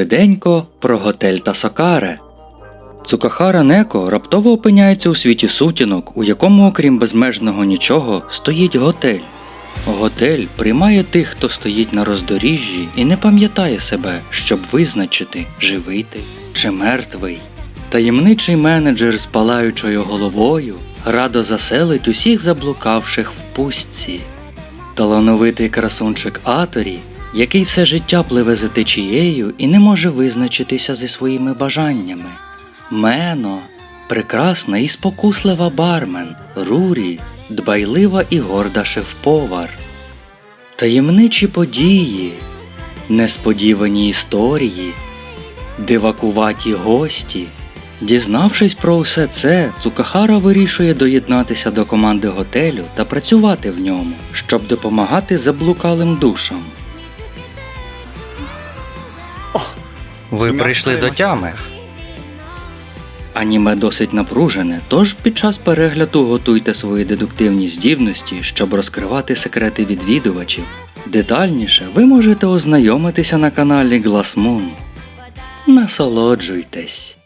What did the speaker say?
Швиденько про готель Тасокаре. Цукахара Неко раптово опиняється у світі сутінок, у якому, окрім безмежного нічого, стоїть готель. Готель приймає тих, хто стоїть на роздоріжжі і не пам'ятає себе, щоб визначити, живий ти чи мертвий. Таємничий менеджер з палаючою головою радо заселить усіх заблукавших в пустці. Талановитий красунчик Аторі, який все життя пливе за течією і не може визначитися зі своїми бажаннями. Мено, прекрасна і спокуслива бармен, Рурі, дбайлива і горда шеф-повар. Таємничі події, несподівані історії, дивакуваті гості. Дізнавшись про усе це, Цукахара вирішує доєднатися до команди готелю та працювати в ньому, щоб допомагати заблукалим душам. Ви прийшли до тями. Аніме досить напружене, тож під час перегляду готуйте свої дедуктивні здібності, щоб розкривати секрети відвідувачів. Детальніше ви можете ознайомитися на каналі Glass Moon. Насолоджуйтесь!